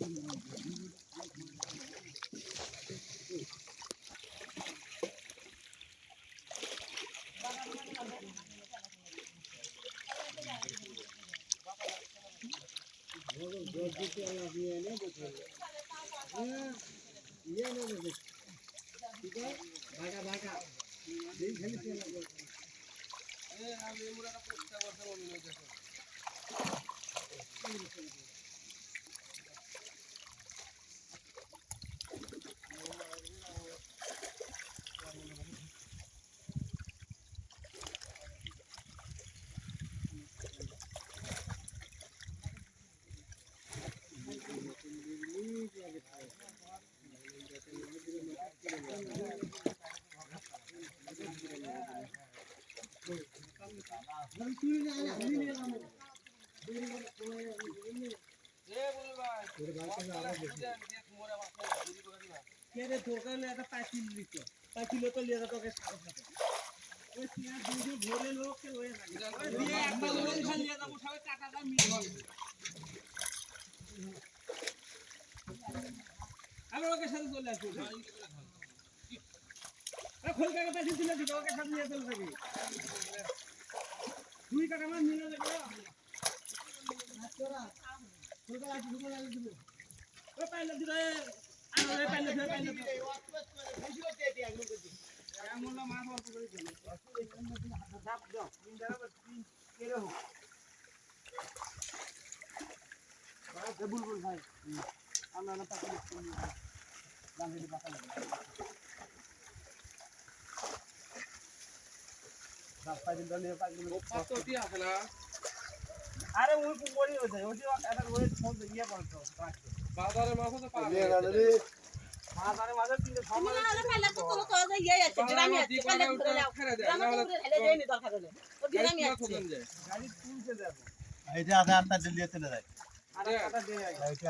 কেরে দোকানে একটা পাইছিল দিত পাইছিল তো লিয়ে তোকে সাথে সাথে ওই সিয়া দুধে ভরে লোককে হয়ে থাকে ওই দিয়ে একটা লোক খালি লিয়ে যাব সবাই টাকাটা আমি ওকে সাথে চলে আসব খোল কাকা পাইছিল ছিল ওকে সাথে নিয়ে চলে থাকি দুই টাকা আমার মিলে যাবে? ও পাইলে দিলে আরে পাইলে দিলে পাইলে দিলে এমন না মাছ অল্প করে দিল ধাপ দাও তিন টাকা বা তিন কেরে হোক ভাই বুলবুল ভাই আমরা না পাকা দাম দিতে পাকা আরে ওই পুকুরি হয়ে ওটি একটা ওই ফোন ইয়ে করতো বাজারে মাছ তো পাবে মাছ তিনটে তুমি না হলে পাইলে তো কোনো তো ইয়ে আছে গ্রামে আছে পাইলে করে নাও ছেড়ে দেয় গ্রামে করে হেলে দরকার হলে ও গ্রামে আছে গাড়ি তুলছে দেখো এইটা আধা আটটা দিল্লি চলে যায় আর একটা দিয়ে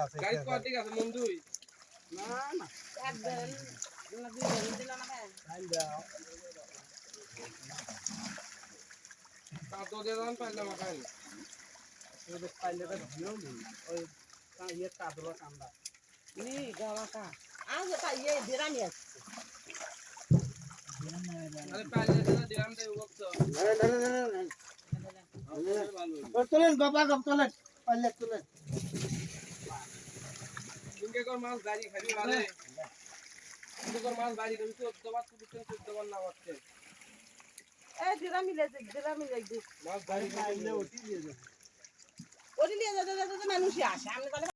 আছে গাড়ি কত ঠিক আছে মন্দুই না না এক দেন না দেন দিল না ভাই দাও তোলেন বাবা গপ তোলেন পারলে তোলেন ইনকে কর মাছ গাড়ি খাবি ভালো ইনকে কর মাছ গাড়ি খাবি তো দবার তো দিতে তো দবার না হচ্ছে এ গ্রামে লেছে গ্রামে যাইছে মাছ গাড়ি পাইলে ওটি ওটি নিয়ে মানুষই আসে। আমি তাহলে